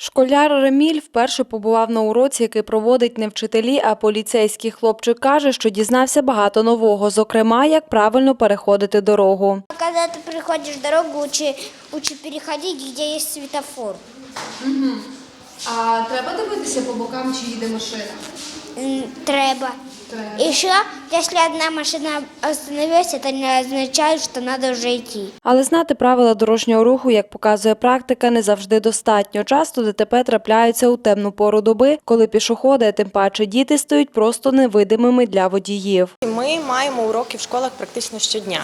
Школяр Реміль вперше побував на уроці, який проводить не вчителі, а поліцейський хлопчик каже, що дізнався багато нового, зокрема, як правильно переходити дорогу. Когда ты приходишь дорогу, учи, учи переходить, где есть светофор. А треба дивитися по бокам, чи їде машина? М, Треба. Еще, если одна машина остановилась, это не означает, что надо уже идти. Але знати правила дорожнього руху, як показує практика, не завжди достатньо. Часто ДТП трапляються у темну пору доби, коли пішоходи, а тим паче діти, стають просто невидимими для водіїв. Ми маємо уроки в школах практично щодня,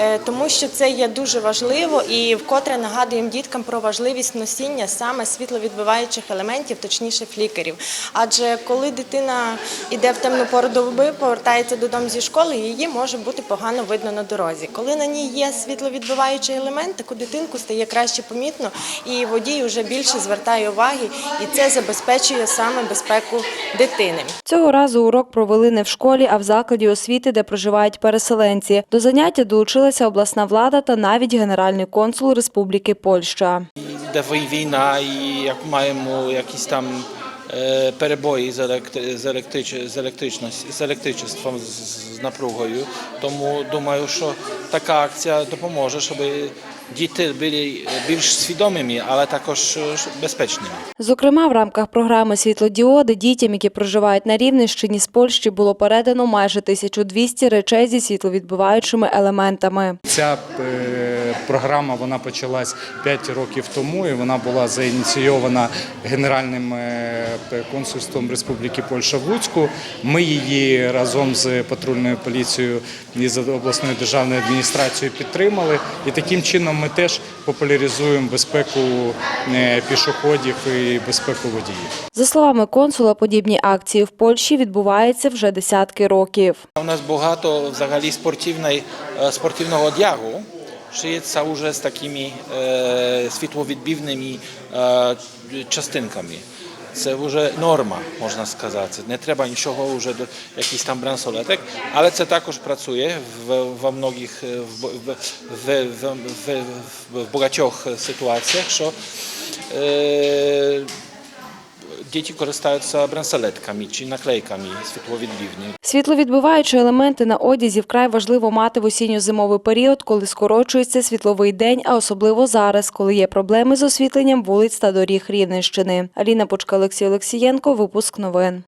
е, тому що це є дуже важливо і вкотре нагадуємо діткам про важливість носіння саме світловідбиваючих елементів, точніше флікерів. Адже коли дитина йде в темну пору доби, повертається додому зі школи, її може бути погано видно на дорозі. Коли на ній є світловідбиваючий елемент, таку дитинку стає краще помітно, і водій вже більше звертає уваги, і це забезпечує саме безпеку дитини. Цього разу урок провели не в школі, а в закладі освіти, де проживають переселенці. До заняття долучилася обласна влада та навіть генеральний консул Республіки Польща. Йде війна, і як маємо якісь там перебої з, електри, з, електрич, з, електричності, з електричеством, з напругою. Тому думаю, що така акція допоможе, щоб діти були більш свідомими, але також е, безпечними. Зокрема, в рамках програми Світлодіоди дітям, які проживають на Рівненщині з Польщі, було передано майже 1200 речей зі світловідбиваючими елементами. Ця е, програма вона почалась 5 років тому, і вона була заініційована Генеральним е, консульством Республіки Польща в Луцьку. Ми її разом з патрульною поліцією і з обласною державною адміністрацією підтримали. І таким чином ми теж популяризуємо безпеку е, пішоходів і безпеку водіїв. За словами консула, подібні акції в Польщі відбуваються вже десятки років. У нас багато взагалі спортивної, е, спортивного одягу. Шиється вже з такими е, світловідбивними частинками. Це вже норма, можна сказати. Не треба нічого вже до якихось там бранsolеток, але це також працює в, в многих е, в, в, в, в, в, в, в багатьох ситуаціях, що е, діти користуються бранsolетками чи наклейками світловідбивними. Світловідбиваючі елементи на одязі вкрай важливо мати в осінньо-зимовий період, коли скорочується світловий день, а особливо зараз, коли є проблеми з освітленням вулиць та доріг Рівненщини. Аліна Почка, Олексій Олексієнко, випуск новин.